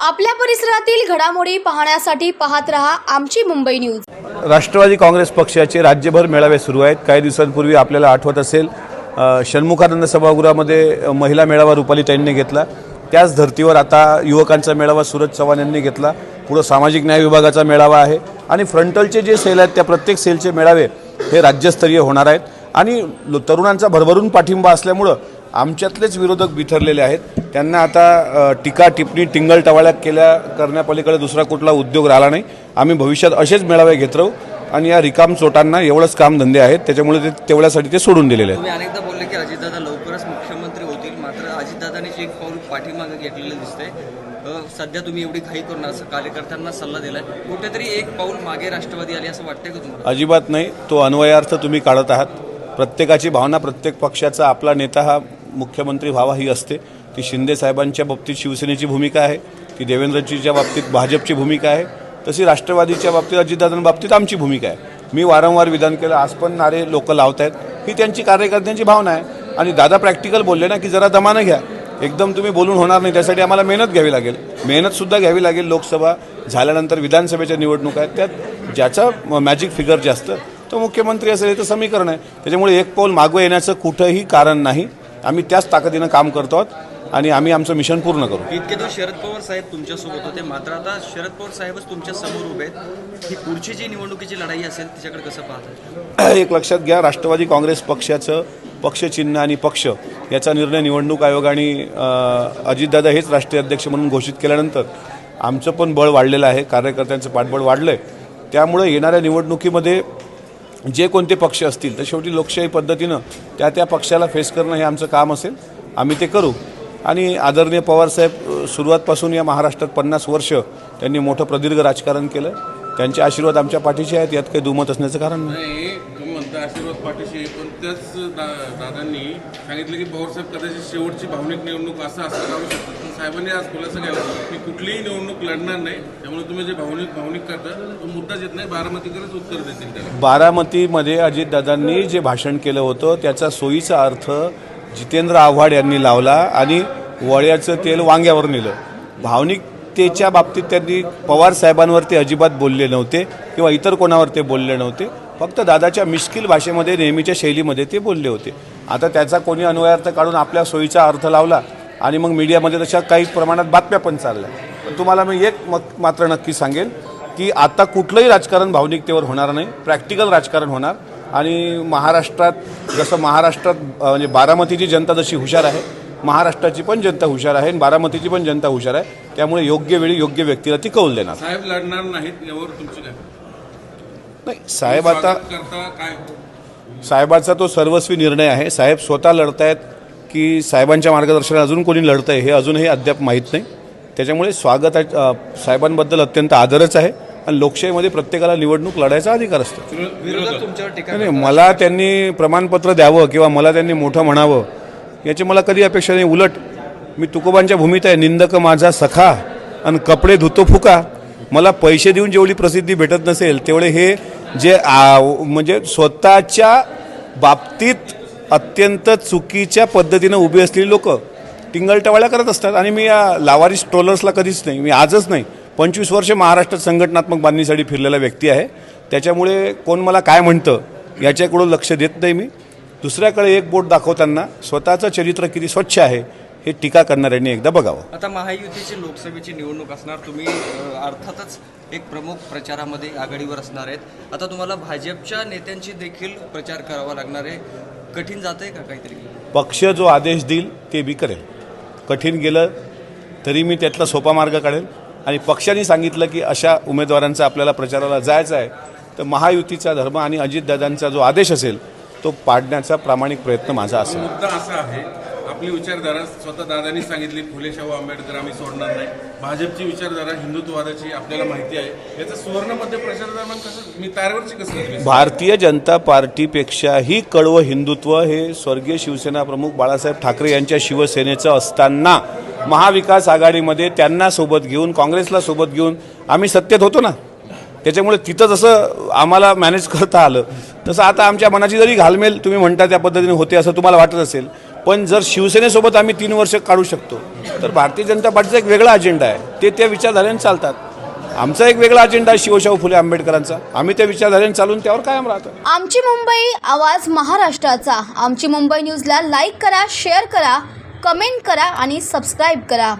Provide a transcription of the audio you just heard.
आपल्या परिसरातील घडामोडी पाहण्यासाठी पाहत रहा आमची मुंबई न्यूज. राष्ट्रवादी काँग्रेस पक्षाचे राज्यभर मेळावे सुरू आहेत. काही दिवसांपूर्वी आपल्याला आठवत असेल षण्मुखानंद सभागृहामध्ये महिला मेळावा रुपाली ताईंनी घेतला. त्याच धर्तीवर आता युवकांचा मेळावा सूरज चव्हाण यांनी घेतला. पुढं सामाजिक न्याय विभागाचा मेळावा आहे. आणि फ्रंटलचे जे सेल आहेत त्या प्रत्येक सेलचे मेळावे हे राज्यस्तरीय होणार आहेत. आणि तरुणांचा भरभरून पाठिंबा असल्यामुळं आमच्यातलेच विरोधक बिथरलेले आहेत. त्यांना आता टीका टिप्पणी टिंगल टवाळ्यात केल्या करण्यापलीकडे दुसरा कुठला उद्योग राहिला नाही. आम्ही भविष्यात असेच मेळावे घेत राहू. आणि या रिकाम चोटांना एवढंच काम धंदे आहेत. त्याच्यामुळे ते तेवढ्यासाठी ते सोडून दिलेले आहेत तुम्ही अनेकदा बोलले की अजितदादा लवकरच मुख्यमंत्री होतील मात्र अजितदादांनी एक पाऊल पाठीमागं घेतलेलं दिसतंय. सध्या तुम्ही एवढी घाई करून असं कार्यकर्त्यांना सल्ला दिलाय. कुठेतरी एक पाऊल मागे राष्ट्रवादी आली असं वाटतंय का तुम्हाला? अजिबात नाही. तो अन्वयार्थ तुम्ही काढत आहात. प्रत्येकाची भावना प्रत्येक पक्षाचा आपला नेता हा मुख्यमंत्री व्हावा ही असते. ती शिंदे साहेबांच्या बाबतीत शिवसेनेची भूमिका आहे. ती देवेंद्रजीच्या बाबतीत भाजपची भूमिका आहे. तशी राष्ट्रवादीच्या बाबतीत अजितदादांबाबतीत आमची भूमिका आहे. मी वारंवार विधान केलं. आज पण नारे लोक लावत आहेत ही त्यांची कार्यकर्त्यांची भावना आहे. आणि दादा प्रॅक्टिकल बोलले ना की जरा दमानं घ्या. एकदम तुम्ही बोलून होणार नाही. त्यासाठी आम्हाला मेहनत घ्यावी लागेल. मेहनतसुद्धा घ्यावी लागेल. लोकसभा झाल्यानंतर विधानसभेच्या निवडणुका आहेत. त्यात ज्याचा मॅजिक फिगर जास्त तो मुख्यमंत्री असेल. हे तर समीकरण आहे. त्याच्यामुळे एक पाऊल मागं येण्याचं कुठंही कारण नाही. आम्ही त्याच ताकदीनं काम करतो आहोत आणि आम्ही आमचं मिशन पूर्ण करू. इतके दिवस शरद पवार साहेब तुमच्यासोबत होते. मात्र आता शरद पवार साहेबच तुमच्यासमोर उभे आहेत. ही पुढची जी निवडणुकीची लढाई असेल तिच्याकडे कसं पाहतात एक लक्षात घ्या. राष्ट्रवादी काँग्रेस पक्षाचं पक्षचिन्ह आणि पक्ष याचा निर्णय निवडणूक आयोग आणि अजितदादा हेच राष्ट्रीय अध्यक्ष म्हणून घोषित केल्यानंतर आमचं पण बळ वाढलेलं आहे कार्यकर्त्यांचं पाठबळ वाढलं आहे त्यामुळे येणाऱ्या निवडणुकीमध्ये जे कोणते पक्ष असतील तर शेवटी लोकशाही पद्धतीनं त्या त्या पक्षाला फेस करणं हे आमचं काम असेल. आम्ही ते करू. आणि आदरणीय पवारसाहेब सुरुवातपासून या महाराष्ट्रात पन्नास वर्ष त्यांनी मोठं प्रदीर्घ राजकारण केलं. त्यांचे आशीर्वाद आमच्या पाठीशी आहेत यात काही दुमत असण्याचं कारण नाही आशीर्वाद पाठीशी पण त्याच दा दादांनी सांगितलं की पवारसाहेब कदाचित शेवटची भावनिक निवडणूक असं असं राहू शकतं. पण साहेबांनी आज खुलासा केला की कुठलीही निवडणूक लढणार नाही. त्यामुळे तुम्ही जे भावनिक भावनिक करता तो मुद्दाच येत नाही. बारामतीकडेच उत्तर देतील त्याला. बारामतीमध्ये अजितदादांनी जे भाषण केलं होतं त्याचा सोयीचा अर्थ जितेंद्र आव्हाड यांनी लावला आणि वळ्याचं तेल वांग्यावर नेलं. भावनिक सत्तेच्या बाबतीत त्यांनी पवार साहेबांवर ते अजिबात बोलले नव्हते किंवा इतर कोणावर ते बोलले नव्हते. फक्त दादाच्या मिश्किल भाषेमध्ये नेहमीच्या शैलीमध्ये ते बोलले होते. आता त्याचा कोणी अन्वयार्थ काढून आपल्या सोयीचा अर्थ लावला आणि मग मीडियामध्ये तशा काही प्रमाणात बातम्या पण चालल्या. पण तुम्हाला मी एक मत मात्र नक्की सांगेन की आता कुठलंही राजकारण भावनिकतेवर होणार नाही प्रॅक्टिकल राजकारण होणार आणि महाराष्ट्रात जसं महाराष्ट्रात म्हणजे बारामतीची जनता जशी हुशार आहे महाराष्ट्राची पण जनता हुशार आहे आणि बारामतीची पण जनता हुशार आहे. त्यामुळे योग्य वेळी योग्य व्यक्तीला ती कौल देणार. साहेब लढणार नाहीत यावर तुमची नाही साहेब आता काय साहेबाचा तो सर्वस्वी निर्णय आहे. साहेब स्वतः लढतायत की साहेबांच्या मार्गदर्शनात अजून कोणी लढतंय हे अजूनही अद्याप माहीत नाही. त्याच्यामुळे स्वागत आहे, साहेबांबद्दल अत्यंत आदरच आहे आणि लोकशाहीमध्ये प्रत्येकाला निवडणूक लढायचा अधिकार असतो. मला त्यांनी प्रमाणपत्र द्यावं किंवा मला त्यांनी मोठं म्हणावं याची मला कधी अपेक्षा नाही. उलट मी तुकोबांच्या भूमीत आहे. निंदक माझा सखा आणि कपडे धुतो फुका. मला पैसे देऊन जेवढी प्रसिद्धी भेटत नसेल तेवढे हे जे आ, म्हणजे स्वतःच्या बाबतीत अत्यंत चुकीच्या पद्धतीनं उभी असलेली लोक टिंगलटवाळ्या करत असतात. आणि मी या लावारिस ट्रोलर्सला कधीच नाही. मी आजच नाही. पंचवीस वर्ष महाराष्ट्रात संघटनात्मक बांधणीसाठी फिरलेला व्यक्ती आहे. त्याच्यामुळे कोण मला काय म्हणतं याच्याकडून लक्ष देत नाही मी. दुसऱ्याकडे एक बोट दाखवताना स्वतःचं चरित्र किती स्वच्छ आहे हे टीका करणाऱ्यांनी एकदा बघावं. आता महायुतीची लोकसभेची निवडणूक असणार तुम्ही अर्थातच एक प्रमुख प्रचारामध्ये आघाडीवर असणार आहेत. आता तुम्हाला भाजपच्या नेत्यांची देखील प्रचार करावा लागणार आहे. कठीण जात आहे का काहीतरी? पक्ष जो आदेश देईल ते मी करेल. कठीण गेलं तरी मी त्यातला सोपा मार्ग काढेल. आणि पक्षाने सांगितलं की अशा उमेदवारांचा आपल्याला प्रचाराला जायचं आहे तर महायुतीचा धर्म आणि अजितदादांचा जो आदेश असेल तो पाडण्याचा प्रामाणिक प्रयत्न माझा असेल मुद्दा असा आहे आपली विचारधारा स्वतः दादांनी सांगितली फुले शाहू आंबेडकर आम्ही सोडणार नाही. भाजपची विचारधारा हिंदुत्ववादाची आपल्याला माहिती आहे. याचं सुवर्णमध्ये प्रचार दरम्यान कसं मी तारेवरची कसं? भारतीय जनता पार्टीपेक्षाही कडवं हिंदुत्व हे स्वर्गीय शिवसेना प्रमुख बाळासाहेब ठाकरे यांच्या शिवसेनेचं असताना महाविकास आघाडीमध्ये त्यांना सोबत घेऊन काँग्रेसला सोबत घेऊन आम्ही सत्तेत होतो ना? त्याच्यामुळे तिथं जसं आम्हाला मॅनेज करता आलं तसं आता आमच्या मनाची जरी घालमेल तुम्ही म्हणता त्या पद्धतीने होते असं तुम्हाला वाटत असेल पण जर शिवसेनेसोबत आम्ही तीन वर्ष काढू शकतो तर भारतीय जनता पार्टीचा एक वेगळा अजेंडा आहे. ते त्या विचारधारेने चालतात. आमचा एक वेगळा अजेंडा आहे शिवशाहू फुले आंबेडकरांचा. आम्ही त्या विचारधारेने चालून त्यावर कायम राहतो. आमची मुंबई आवाज महाराष्ट्राचा. आमची मुंबई न्यूजला लाईक करा शेअर करा कमेंट करा आणि सबस्क्राईब करा.